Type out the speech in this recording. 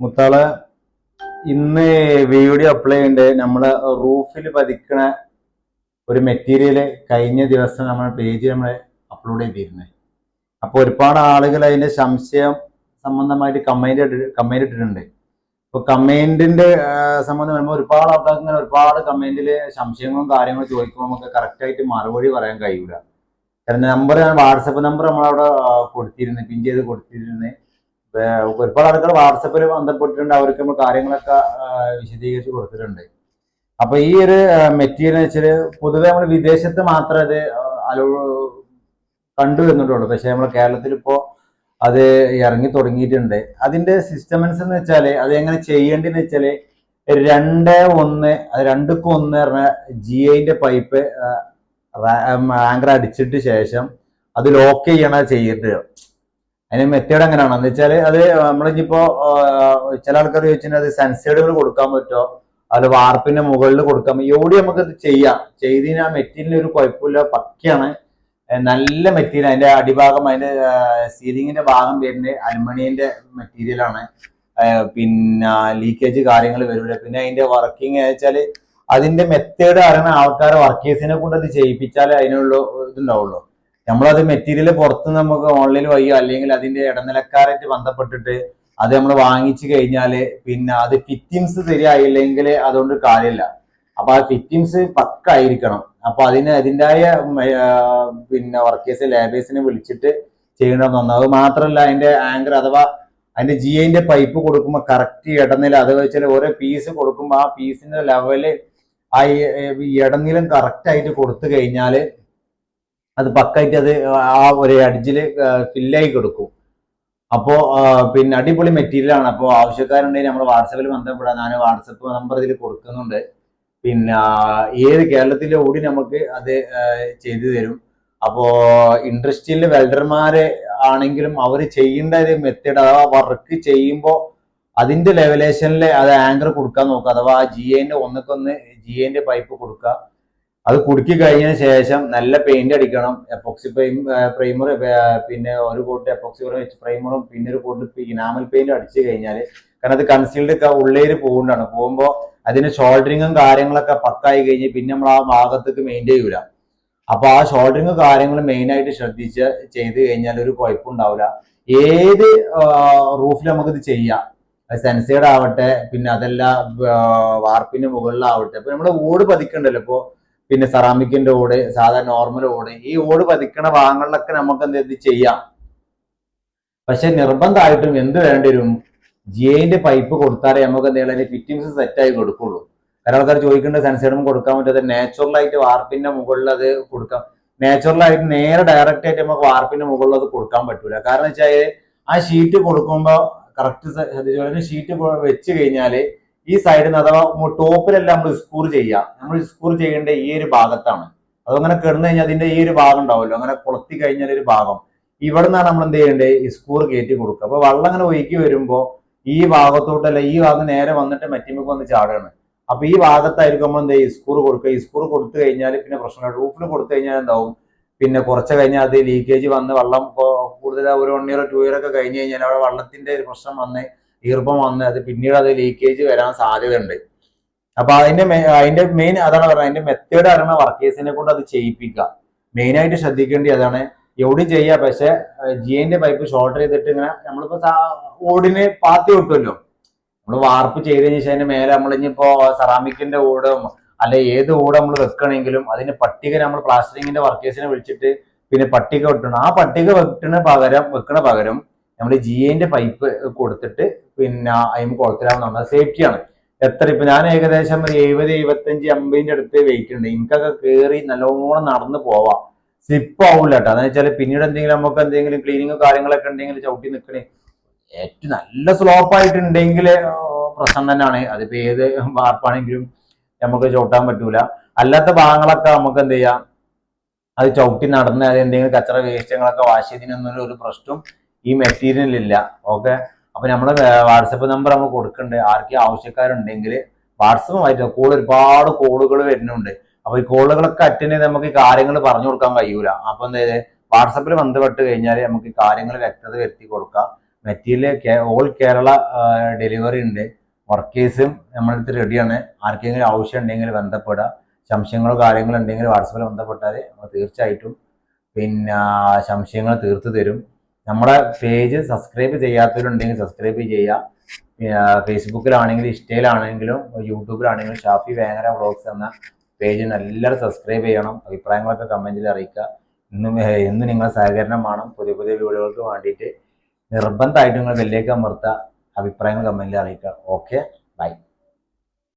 മുത്താൾ ഇന്ന് video apply ചെയ്യേണ്ട. നമ്മൾ റൂഫിൽ പതിക്കണ ഒരു മെറ്റീരിയൽ കഴിഞ്ഞ ദിവസം നമ്മുടെ പേജ് നമ്മൾ അപ്ലോഡ് ചെയ്തിരുന്നത് അപ്പൊ ഒരുപാട് ആളുകൾ അതിന്റെ സംശയം സംബന്ധമായിട്ട് കമന്റ് കമന്റ് ഇട്ടിട്ടുണ്ട്. ഇപ്പൊ കമന്റിന്റെ സംബന്ധം വരുമ്പോൾ ഒരുപാട് ആൾക്കാർക്ക് ഇങ്ങനെ ഒരുപാട് കമന്റിൽ സംശയങ്ങളും കാര്യങ്ങളും ചോദിക്കുമ്പോൾ നമുക്ക് കറക്റ്റായിട്ട് മറുപടി പറയാൻ കഴിയൂല. കാരണം നമ്പർ ഞാൻ വാട്സപ്പ് നമ്പർ നമ്മളവിടെ കൊടുത്തിരുന്നു പിൻ ചെയ്ത് കൊടുത്തിരുന്നു. വേ- ഒരുപാട് ആൾക്കാർ വാട്സപ്പിൽ ബന്ധപ്പെട്ടിട്ടുണ്ട്. അവർക്ക് നമ്മൾ കാര്യങ്ങളൊക്കെ വിശദീകരിച്ച് കൊടുത്തിട്ടുണ്ട്. അപ്പൊ ഈ ഒരു മെറ്റീരിയൽ വെച്ചാൽ പൊതുവെ നമ്മൾ വിദേശത്ത് മാത്രമേ അത് അലോ കണ്ടു വരുന്നുള്ളൂ. പക്ഷെ നമ്മൾ കേരളത്തിൽ ഇപ്പോ അത് ഇറങ്ങി തുടങ്ങിയിട്ടുണ്ട്. അതിന്റെ സിസ്റ്റമൻസ് എന്ന് വെച്ചാൽ അത് എങ്ങനെ ചെയ്യേണ്ടതെന്ന് വെച്ചാൽ രണ്ട് ഒന്ന് രണ്ടുക്കും ഒന്ന് പറഞ്ഞ ജി ഐന്റെ പൈപ്പ് ആങ്കർ അടിച്ചിട്ട് ശേഷം അത് ലോക്ക് ചെയ്യണ ചെയ്തിട്ട് അതിന് മെത്തേഡ് എങ്ങനെയാണ്? എന്ന് വെച്ചാൽ അത് നമ്മളിപ്പോ ചില ആൾക്കാർ ചോദിച്ചാൽ അത് സെൻസേഡുകൾ കൊടുക്കാൻ പറ്റുമോ അത് വാർപ്പിന്റെ മുകളിൽ കൊടുക്കാൻ എവിടെ നമുക്ക് ഇത് ചെയ്യാം. ചെയ്തതിന് ആ മെറ്റീരിയൽ ഒരു കുഴപ്പമില്ല. പക്കയാണ്. നല്ല മെറ്റീരിയൽ. അതിന്റെ അടിഭാഗം അതിന്റെ സീലിങ്ങിന്റെ ഭാഗം വരുന്നത് അലുമിനിയന്റെ മെറ്റീരിയലാണ് പിന്നെ ലീക്കേജ് കാര്യങ്ങൾ വരില്ല പിന്നെ അതിന്റെ വർക്കിംഗ് വെച്ചാൽ അതിന്റെ മെത്തേഡ് അറിയുന്ന ആൾക്കാരെ വർക്കേഴ്സിനെ കൊണ്ട് അത് ചെയ്യിപ്പിച്ചാലേ അതിനുള്ള ഇതുണ്ടാവുള്ളൂ. നമ്മളത് മെറ്റീരിയൽ പുറത്ത് നമുക്ക് ഓൺലൈൻ വഴിയോ അല്ലെങ്കിൽ അതിന്റെ ഇടനിലക്കാരായിട്ട് ബന്ധപ്പെട്ടിട്ട് അത് നമ്മൾ വാങ്ങിച്ചു കഴിഞ്ഞാൽ പിന്നെ അത് ഫിറ്റിംഗ്സ് ശരിയായില്ലെങ്കിൽ അതുകൊണ്ട് കാര്യമില്ല. അപ്പൊ ആ ഫിറ്റിംഗ്സ് പക്ക ആയിരിക്കണം അപ്പൊ അതിന് അതിന്റെതായ പിന്നെ വർക്കേഴ്സ് ലേബേഴ്സിനെ വിളിച്ചിട്ട് ചെയ്യണം. നന്നാവും അത് മാത്രമല്ല അതിന്റെ ആങ്കർ അഥവാ അതിന്റെ ജി ഐന്റെ പൈപ്പ് കൊടുക്കുമ്പോൾ കറക്റ്റ് ഇടനില അത് വെച്ചാൽ ഓരോ പീസ് കൊടുക്കുമ്പോൾ ആ പീസിന്റെ ലെവൽ ആ ഇടനിലം കറക്റ്റ് ആയിട്ട് കൊടുത്തു കഴിഞ്ഞാൽ അത് പക്കായിട്ട് അത് ആ ഒരു അടിച്ചിൽ ഫില്ലായി കൊടുക്കും. അപ്പോ പിന്നെ അടിപൊളി മെറ്റീരിയൽ ആണ്. അപ്പോൾ ആവശ്യക്കാരുണ്ടെങ്കിൽ നമ്മൾ വാട്സപ്പിൽ ബന്ധപ്പെടാം. ഞാൻ വാട്സപ്പ് നമ്പർ ഇതിൽ കൊടുക്കുന്നുണ്ട്. പിന്നെ ഏത് കേരളത്തിലെ ഓടി നമുക്ക് അത് ചെയ്തു തരും. അപ്പോ ഇൻഡസ്ട്രിയിലെ വെൽഡർമാരെ ആണെങ്കിലും അവർ ചെയ്യേണ്ട ഒരു മെത്തേഡ് അഥവാ വർക്ക് ചെയ്യുമ്പോൾ അതിന്റെ ലെവലേഷനിൽ അത് ആങ്കർ കൊടുക്കാൻ നോക്കുക. അഥവാ ജി എന്റെ ഒന്നൊക്കൊന്ന് ജി എന്റെ പൈപ്പ് കൊടുക്കുക. അത് കുടുക്കി കഴിഞ്ഞതിന് ശേഷം നല്ല പെയിന്റ് അടിക്കണം. എപ്പോക്സി പ്രൈമർ പിന്നെ ഒരു കോട്ട് എപ്പോക്സി വെച്ച് പ്രൈമറും പിന്നെ ഒരു കോട്ട് ഇനാമൽ പെയിന്റ് അടിച്ചു കഴിഞ്ഞാൽ കാരണം അത് കൺസീൽഡ് ഉള്ളേര് പോകുന്നതാണ് പോകുമ്പോൾ അതിന് ഷോൾഡറിങ്ങും കാര്യങ്ങളൊക്കെ പക്കായി കഴിഞ്ഞ് പിന്നെ നമ്മൾ ആ ഭാഗത്തേക്ക് മെയിന്റെയിൻ ചെയ്യൂല. അപ്പൊ ആ ഷോൾഡറിങ് കാര്യങ്ങൾ മെയിൻ ആയിട്ട് ശ്രദ്ധിച്ച് ചെയ്ത് കഴിഞ്ഞാൽ ഒരു കുഴപ്പമുണ്ടാവില്ല ഏത് റൂഫിൽ നമുക്കിത് ചെയ്യാം. സെൻസേഡ് ആവട്ടെ പിന്നെ അതല്ല വാർപ്പിന്റെ മുകളിലാവട്ടെ. ഇപ്പൊ നമ്മുടെ ഓട് പതിക്കണ്ടല്ലോ. ഇപ്പൊ പിന്നെ സെറാമിക്കിന്റെ ഓട് സാധാരണ നോർമൽ ഓട് ഈ ഓട് പതിക്കണ ഭാഗങ്ങളിലൊക്കെ നമുക്ക് എന്ത് ചെയ്യാം. പക്ഷെ നിർബന്ധമായിട്ടും എന്ത് വേണ്ടി വരും? ജി ഐന്റെ പൈപ്പ് കൊടുത്താലേ നമുക്ക് എന്തെങ്കിലും ഫിറ്റിങ്സ് സെറ്റ് ആയി കൊടുക്കുള്ളൂ. കാരണം ആൾക്കാർ ചോദിക്കേണ്ട സെൻസേഡും കൊടുക്കാൻ പറ്റാതെ നാച്ചുറൽ ആയിട്ട് വാർപ്പിന്റെ മുകളിൽ അത് കൊടുക്കാം. നാച്ചുറൽ ആയിട്ട് നേരെ ഡയറക്റ്റ് ആയിട്ട് നമുക്ക് വാർപ്പിന്റെ മുകളിൽ അത് കൊടുക്കാൻ പറ്റൂല. കാരണം വെച്ചാൽ ആ ഷീറ്റ് കൊടുക്കുമ്പോൾ കറക്റ്റ് ഷീറ്റ് വെച്ച് കഴിഞ്ഞാൽ ഈ സൈഡിൽ നിന്ന് അഥവാ ടോപ്പിലെല്ലാം നമ്മൾ സ്കൂർ ചെയ്യുക നമ്മൾ സ്കൂർ ചെയ്യേണ്ട ഈ ഒരു ഭാഗത്താണ്. അതങ്ങനെ കിടന്നു കഴിഞ്ഞാൽ അതിന്റെ ഈ ഒരു ഭാഗം ഉണ്ടാവുമല്ലോ. അങ്ങനെ കൊളുത്തി കഴിഞ്ഞാൽ ഒരു ഭാഗം. ഇവിടെ നിന്നാണ് നമ്മൾ എന്ത് ചെയ്യേണ്ടത് ഈ സ്കൂർ കയറ്റി കൊടുക്കുക. അപ്പൊ വെള്ളം അങ്ങനെ ഒഴുകി വരുമ്പോൾ ഈ ഭാഗത്തോട്ടല്ല ഈ ഭാഗം നേരെ വന്നിട്ട് മറ്റിമക്ക് വന്ന് ചാടുകയാണ് അപ്പൊ ഈ ഭാഗത്തായിരിക്കും നമ്മൾ എന്ത് ചെയ്യും? സ്കൂർ കൊടുക്കുക. ഈ സ്കൂർ കൊടുത്തു കഴിഞ്ഞാൽ പിന്നെ പ്രശ്നമില്ല. റൂഫിൽ കൊടുത്തു കഴിഞ്ഞാൽ എന്താവും? പിന്നെ കുറച്ച് കഴിഞ്ഞാൽ അത് ലീക്കേജ് വന്ന് വെള്ളം കൂടുതൽ ഒരു വൺ ഇയർ ടു ഇയർ ഒക്കെ കഴിഞ്ഞ് കഴിഞ്ഞാൽ അവിടെ വെള്ളത്തിന്റെ ഒരു പ്രശ്നം വന്ന് ഈർപ്പം വന്ന് അത് പിന്നീട് അത് ലീക്കേജ് വരാൻ സാധ്യതയുണ്ട്. അപ്പൊ അതിന്റെ അതിന്റെ മെയിൻ അതാണ് പറയുന്നത് അതിന്റെ മെത്തേഡ് അറിയണ വർക്കേഴ്സിനെ കൊണ്ട് അത് ചെയ്യിപ്പിക്കുക. മെയിൻ ആയിട്ട് ശ്രദ്ധിക്കേണ്ടി അതാണ്. എവിടെ ചെയ്യുക പക്ഷെ ജിന്റെ പൈപ്പ് ഷോർട്ട് ചെയ്തിട്ട് ഇങ്ങനെ നമ്മളിപ്പോ ഓടിന് പാത്തി വിട്ടുമല്ലോ നമ്മൾ വാർപ്പ് ചെയ്തതിന് ശേഷം അതിന്റെ മേലെ നമ്മൾ ഇനിയിപ്പോ സെറാമിക്കിന്റെ ഓടും അല്ലെ ഏത് ഓട് നമ്മൾ വെക്കണമെങ്കിലും അതിന് പട്ടിക നമ്മൾ പ്ലാസ്റ്ററിങ്ങിന്റെ വർക്കേഴ്സിനെ വിളിച്ചിട്ട് പിന്നെ പട്ടിക വെട്ടണം. ആ പട്ടിക വെട്ടണ പകരം വെക്കണ പകരം നമ്മൾ ജി എന്റെ പൈപ്പ് കൊടുത്തിട്ട് പിന്നെ അതിന് കുളത്തിലാവുന്നതാണ് സേഫ്റ്റിയാണ് എത്ര ഇപ്പൊ ഞാൻ ഏകദേശം എഴുപത് എഴുപത്തഞ്ച് അമ്പതിന്റെ അടുത്ത് വെയിറ്റ് ഉണ്ട്. എനിക്കൊക്കെ കയറി നല്ലോണം നടന്ന് പോവാം. സ്ലിപ്പ് ആവില്ല കേട്ടോ അതെന്ന് വെച്ചാൽ പിന്നീട് എന്തെങ്കിലും നമുക്ക് എന്തെങ്കിലും ക്ലീനിങ് കാര്യങ്ങളൊക്കെ ഉണ്ടെങ്കിൽ ചവിട്ടി നിൽക്കണേ ഏറ്റവും നല്ല സ്ലോപ്പ് ആയിട്ടുണ്ടെങ്കിൽ പ്രശ്നം തന്നെയാണ്. അതിപ്പോ ഏത് വാർപ്പാണെങ്കിലും നമുക്ക് ചവിട്ടാൻ പറ്റൂല. അല്ലാത്ത ഭാഗങ്ങളൊക്കെ നമുക്ക് എന്ത് ചെയ്യാം? അത് ചവിട്ടി നടന്ന് അത് എന്തെങ്കിലും കച്ചറ വേസ്റ്റങ്ങളൊക്കെ വാഷ് ചെയ്തതിനൊന്നും ഒരു പ്രശ്നം ഈ മെറ്റീരിയൽ ഇല്ല. ഓക്കെ അപ്പൊ നമ്മൾ വാട്സപ്പ് നമ്പർ നമ്മൾ കൊടുക്കുന്നുണ്ട് ആർക്കും ആവശ്യക്കാരുണ്ടെങ്കിൽ വാട്സപ്പുമായിട്ട് കോൾ ഒരുപാട് കോളുകൾ വരുന്നുണ്ട്. അപ്പൊ ഈ കോളുകളൊക്കെ അറ്റൻഡ് ചെയ്ത് നമുക്ക് ഈ കാര്യങ്ങൾ പറഞ്ഞു കൊടുക്കാൻ കഴിയൂല. അപ്പൊ എന്താ വാട്സപ്പിൽ ബന്ധപ്പെട്ട് കഴിഞ്ഞാൽ നമുക്ക് ഈ കാര്യങ്ങൾ വ്യക്തത വരുത്തി കൊടുക്കാം. മെറ്റീരിയൽ ഓൾ കേരള ഡെലിവറി ഉണ്ട്. വർക്കേഴ്സും നമ്മളടുത്ത് റെഡിയാണ് ആർക്കെങ്കിലും ആവശ്യം ഉണ്ടെങ്കിൽ ബന്ധപ്പെടുക. സംശയങ്ങളോ കാര്യങ്ങളോ ഉണ്ടെങ്കിൽ വാട്സപ്പിൽ ബന്ധപ്പെട്ടാൽ നമ്മൾ തീർച്ചയായിട്ടും പിന്നെ സംശയങ്ങൾ തീർത്തു തരും. നമ്മുടെ പേജ് സബ്സ്ക്രൈബ് ചെയ്യാത്തവരുണ്ടെങ്കിൽ സബ്സ്ക്രൈബ് ചെയ്യുക ഫേസ്ബുക്കിലാണെങ്കിലും ഇൻസ്റ്റയിലാണെങ്കിലും യൂട്യൂബിലാണെങ്കിലും ഷാഫി വേങ്ങര വ്ളോഗ്സ് എന്ന പേജ് എല്ലാവരും സബ്സ്ക്രൈബ് ചെയ്യണം. അഭിപ്രായങ്ങളൊക്കെ കമന്റിൽ അറിയിക്കുക. ഇന്നും എന്നും സഹകരണം വേണം. പുതിയ പുതിയ വീഡിയോകൾക്ക് വേണ്ടിയിട്ട് നിർബന്ധമായിട്ട് നിങ്ങൾ ബെല്ലേക്ക് അമർത്തുക അഭിപ്രായങ്ങൾ കമന്റിൽ അറിയിക്കുക. Okay bye.